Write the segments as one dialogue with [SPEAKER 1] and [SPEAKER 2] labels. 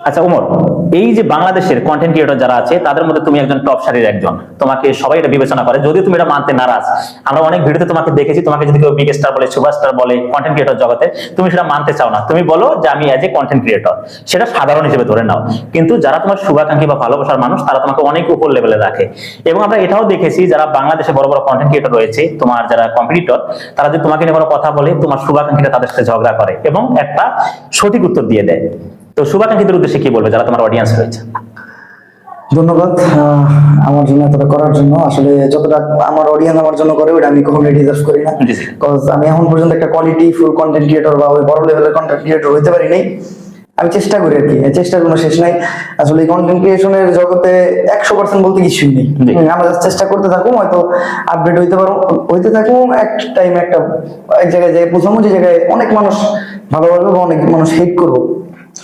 [SPEAKER 1] আচ্ছা উমর এই যে বাংলাদেশের কন্টেন্ট ক্রিয়েটর যারা আছে, তাদের মধ্যে তুমি একজন টপ সারির একজন। তোমাকে সবাই এটা বিবেচনা করে। যদিও তুমি এটা মানতে নারাজ, আমরা অনেক ভিডিওতে তোমাকে দেখেছি, তোমাকে যদি কেউ বিগ স্টার বলে সুপারস্টার বলে কন্টেন্ট ক্রিয়েটর জগতে, তুমি সেটা মানতে চাও না। তুমি বলো যে আমি এজ এ কন্টেন্ট ক্রিয়েটর সেটা সাধারণ হিসেবে ধরে নাও। কিন্তু যারা তোমার শুভাকাঙ্ক্ষী বা ভালোবাসার মানুষ, তারা তোমাকে অনেক উপর লেভেলে রাখে। এবং আমরা এটাও দেখেছি, যারা বাংলাদেশে বড় বড় কন্টেন্ট ক্রিয়েটর রয়েছে, তোমার যারা কম্পিটিটর তারা যদি তোমাকে নিয়ে কোনো কথা বলে, তোমার শুভাকাঙ্ক্ষীরা তাদের সাথে ঝগড়া করে এবং একটা সঠিক উত্তর দিয়ে দেয়। তো শুভাকাঙ্ক্ষীদের উদ্দেশ্যে কি বলবে যারা তোমার অডিয়েন্স রয়েছে?
[SPEAKER 2] ধন্যবাদ আমার জন্য এতটা করার জন্য। আসলে যতটা আমার অডিয়েন্স আমার জন্য করে ওটা আমি কখনোই ডিজার্ভ করি না।
[SPEAKER 1] জি, জি।
[SPEAKER 2] কজ আমি এখন পর্যন্ত একটা কোয়ালিটি ফুল কন্টেন্ট ক্রিয়েটর বা ওই বড় লেভেলের কন্টেন্ট ক্রিয়েটর হতে পারি নাই। আমি চেষ্টা করি আর কি চেষ্টার কোনো শেষ নাই। আসলে এই কন্টেন্ট ক্রিয়েশনের জগতে একশো পার্সেন্ট বলতে কিছুই নেই। আমরা চেষ্টা করতে থাকুন হয়তো আপডেট হইতে পারো হইতে থাকুন এক টাইম একটা এক জায়গায় যাই পৌঁছাবো যে জায়গায় অনেক মানুষ ভালোবাসবে বা অনেক মানুষ হেট করব।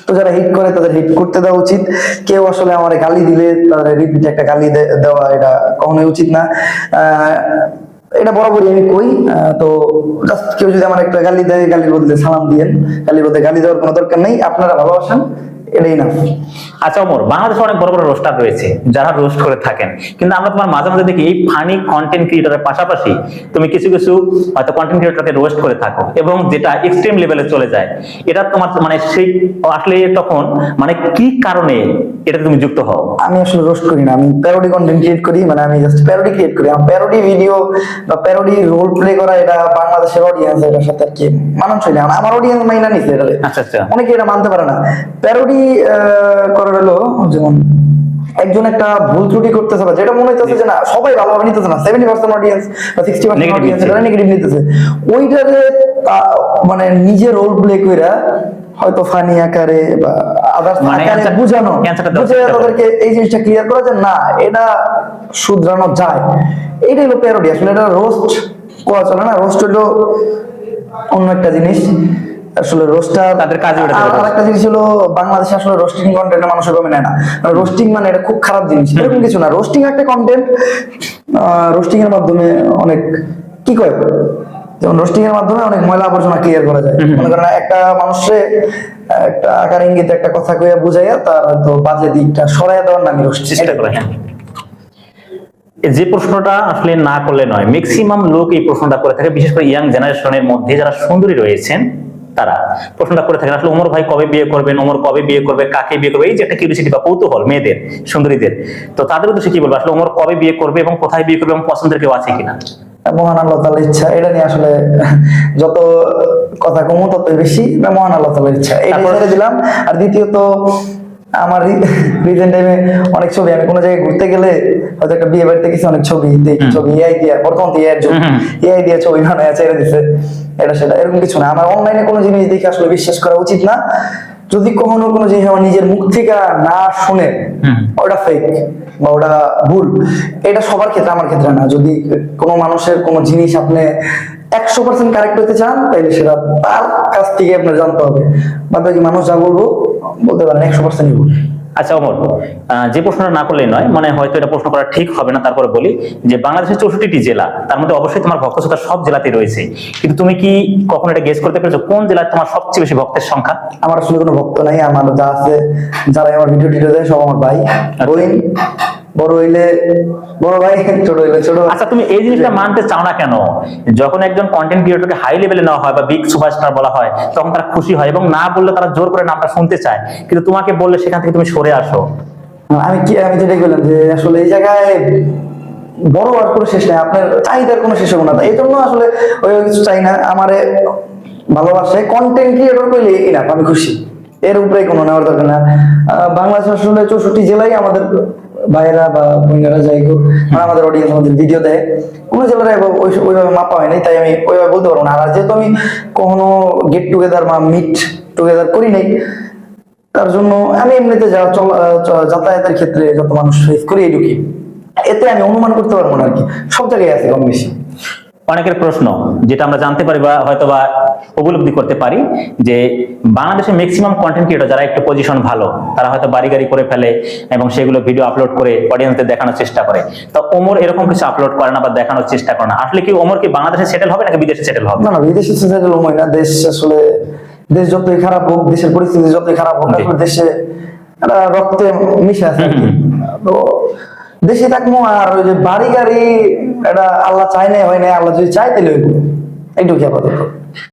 [SPEAKER 2] তো যারা হিট করে তাদের হিট করতে দেওয়া উচিত। কেউ আসলে আমার গালি দিলে তাদের রিপিট একটা গালি দেওয়া এটা কখনোই উচিত না। এটা বরাবরই আমি কই। তো জাস্ট কেউ যদি আমার একটা গালি দেয় গালির বদলে সালাম দিয়ে গালির বদলে গালি দেওয়ার কোনো দরকার নেই। আপনারা ভালোবাসেন এটাই না
[SPEAKER 1] আচ্ছা অমর, বাংলাদেশে অনেক বড় বড় রোস্টার রয়েছে, যারা রোস্ট করে থাকেন। কিন্তু আমরা তোমার মাঝে মাঝে দেখি এই ফানি কন্টেন্ট ক্রিয়েটরের পাশাপাশি তুমি কিছু কিছু হয়তো কন্টেন্ট ক্রিয়েটরকে রোস্ট করে থাকো এবং যেটা এক্সট্রিম লেভেলে চলে যায়। এটা তোমার মানে সেই, আসলে তখন মানে কি কারণে এটা তুমি যুক্ত হও।
[SPEAKER 2] আমি আসলে রোস্ট করি না আমি প্যারোডি কন্টেন্ট ক্রিয়েট করি মানে আমি জাস্ট প্যারোডি ক্রিয়েট করি। আমার প্যারোডি ভিডিও বা প্যারোডি রোল প্লে করা এটা বাংলাদেশের অডিয়েন্স এটার সাথে আর কি মানানসই না। মানে আমার অডিয়েন্স মাইনা নিছে এটা
[SPEAKER 1] আচ্ছা আচ্ছা।
[SPEAKER 2] অনেকে এটা মানতে পারে না। প্যারোডি করার হলো যেমন একজন একটা ভুল ত্রুটি করতেছে বা যেটা মনে হইতেছে যে না সবাই ভালোভাবে নিতেছে না। সেভেন্টি পার্সেন্ট অডিয়েন্স বা সিক্সটি পার্সেন্ট অডিয়েন্স। এটা নেগেটিভ নিতেছে। ওইটারে মানে নিজে রোল প্লে কইরা হয়তো ফানি আকারে বা আদার্স
[SPEAKER 1] মানে
[SPEAKER 2] আকারে বুঝানো।
[SPEAKER 1] answer টা দেওয়ার
[SPEAKER 2] বুঝে
[SPEAKER 1] চেষ্টা করে।
[SPEAKER 2] তাদেরকে এই জিনিসটা ক্লিয়ার করা যে না এটা শুধরানো যায়। এটাই হলো প্যারোডি আসলে এটা রোস্ট করা চলে না। রোস্ট হলো অন্য একটা জিনিস। আসলে রোস্টার
[SPEAKER 1] তাদের কাজে
[SPEAKER 2] আর একটা জিনিস হলো বাংলাদেশে আসলে রোস্টিং কন্টেন্ট মানুষ কমে নেয় না। রোস্টিং মানে এটা খুব খারাপ জিনিস। এরকম কিছু না। রোস্টিং একটা কন্টেন্ট রোস্টিং এর মাধ্যমে অনেক কি কয়? যেমন রোস্টিং এর মাধ্যমে অনেক ময়লা আবর্জনা ক্লিয়ার করা যায়। মনে করেন একটা মানুষে একটা আকার ইঙ্গিতে একটা কথা কইয়া বুঝাইয়া তার হয়তো বাজে দিকটা সরাইয়া দেওয়ার নামই রোস্টিং
[SPEAKER 1] চেষ্টা করে। হ্যাঁ। যে প্রশ্নটা আসলে না করলে নয় ম্যাক্সিমাম লোক এই প্রশ্নটা করে থাকে বিশেষ করে ইয়াং জেনারেশনের মধ্যে যারা সুন্দরী রয়েছেন তারা। প্রশ্নটা করে থাকেন আসলে ওমর ভাই কবে বিয়ে করবেন ওমর কবে বিয়ে করবে কাকে বিয়ে করবে এই যে একটা কিউরিসিটি বা কৌতূহল মেয়েদের সুন্দরীদের। তো তাদের উদ্দেশ্যে কি বলব? আসলে ওমর কবে বিয়ে করবে এবং কোথায় বিয়ে করবে এবং পছন্দের কেউ আছে কিনা?
[SPEAKER 2] মহান আল্লাহ তাআলার ইচ্ছা এটা নিয়ে আসলে যত কথা কমু তত বেশি মহান আল্লাহ তাআলার ইচ্ছা। এটা ছেড়ে দিলাম। আর দ্বিতীয়ত আমার রিসেন্ট টাইমে অনেক ছবি আমি কোনো জায়গায় ঘুরতে গেলে হয়তো একটা বিয়ে বাড়িতে কিছু অনেক ছবি দেখি ছবি এআই দিয়ে বর্তমান এআই যুগ এআই দিয়ে ছবি বানায় ছেড়ে দিছে। এটা সেটা এরকম কিছু না। আমার অনলাইনে কোনো জিনিস দেখে আসলে বিশ্বাস করা উচিত না। যদি কখনো কোনো জিনিস আমার নিজের মুখ থেকে না শুনে ওটা ফেক বা ওটা ভুল এটা সবার ক্ষেত্রে আমার ক্ষেত্রে না। যদি কোনো মানুষের কোনো জিনিস আপনি একশো পার্সেন্ট কারেক্ট হতে চান তাহলে সেটা তার কাছ থেকে আপনার জানতে হবে। বাদ বাকি মানুষ যা বলব বলতে পারেন একশো পার্সেন্টই ভুল।
[SPEAKER 1] আচ্ছা অমর যে প্রশ্নটা না করলে নয় মানে হয়তো এটা প্রশ্ন করা ঠিক হবে না তারপরে বলি যে বাংলাদেশের চৌষট্টিটি জেলা তার মধ্যে অবশ্যই তোমার ভক্ত শ্রোতা সব জেলাতে রয়েছে। কিন্তু তুমি কি কখনো এটা গেস করতে পেরেছ? কোন জেলায় তোমার সবচেয়ে বেশি ভক্তের সংখ্যা?
[SPEAKER 2] আমার আসলে কোনো ভক্ত নাই আমার যা আছে যারা আমার ভিডিও টিডিও দেয় সব আমার ভাই। বোন বড় হইলে বড় ভাই ছোট হইলে ছোট
[SPEAKER 1] আচ্ছা তুমি এই জিনিসটা মানতে চাও না কেন? যখন একজন কন্টেন্ট ক্রিয়েটরকে হাই লেভেলে নেওয়া হয় বা বিগ সুপারস্টার বলা হয় তখন তারা খুশি হয় এবং না বললে তারা জোর করে নামটা শুনতে চায়। কিন্তু তোমাকে বললে সেখান থেকে তুমি সরে আসো।
[SPEAKER 2] আমি কি আমি যেটাই বললাম যে আসলে এই জায়গায় বড় আর কোনো শেষ নাই। আপনার চাহিদার কোনো শেষ হবে না। এই জন্য আসলে ওই কিছু চাই না। আমারে ভালোবাসে কন্টেন্ট ক্রিয়েটর করলে ইনাফ আমি খুশি। এর উপরে কোনো নেওয়ার দরকার না। বাংলাদেশ আসলে চৌষট্টি জেলায় আমাদের ভাইয়েরা বা বোনেরা যাই হোক মানে আমাদের অডিয়েন্স আমাদের ভিডিও দেয় কোনো জেলায় ওইভাবে মাপা হয়নি তাই আমি ওইভাবে বলতে পারব না। আর যেহেতু আমি কখনো গেট টুগেদার বা মিট টুগেদার করি নাই, তার জন্য আমি এমনিতে যা যাতায়াতের ক্ষেত্রে যত মানুষ ফেস করি ঢুকি এতে আমি অনুমান করতে পারব না আর কি। সব জায়গায় আছে, কম বেশি।
[SPEAKER 1] অনেকের প্রশ্ন যেটা আমরা জানতে পারি বা হয়তো বা উপলব্ধি করতে পারি যে বাংলাদেশে ম্যাক্সিমাম কন্টেন্ট ক্রিয়েটর যারা একটু পজিশন ভালো তারা হয়তো বাড়ি গাড়ি করে ফেলে এবং সেগুলো ভিডিও আপলোড করে অডিয়েন্সদের দেখানোর চেষ্টা করে। তো ওমর এরকম কিছু আপলোড করে না বা দেখানোর চেষ্টা করে না। আসলে কি ওমর কি বাংলাদেশে সেটেল হবে নাকি বিদেশে সেটেল হবে?
[SPEAKER 2] না না বিদেশে সোসাইটি হয় না। দেশ আসলে দেশ যতই খারাপ হোক দেশের পরিস্থিতি যতই খারাপ হোক। দেশে রক্তে মিশে আছে তো দেশে থাকব আর ওই যে বাড়ি গাড়ি এটা আল্লাহ চাই নাই হয় নাই আল্লাহ যদি চাই তাহলে হইব। এইটুকু আপাতত।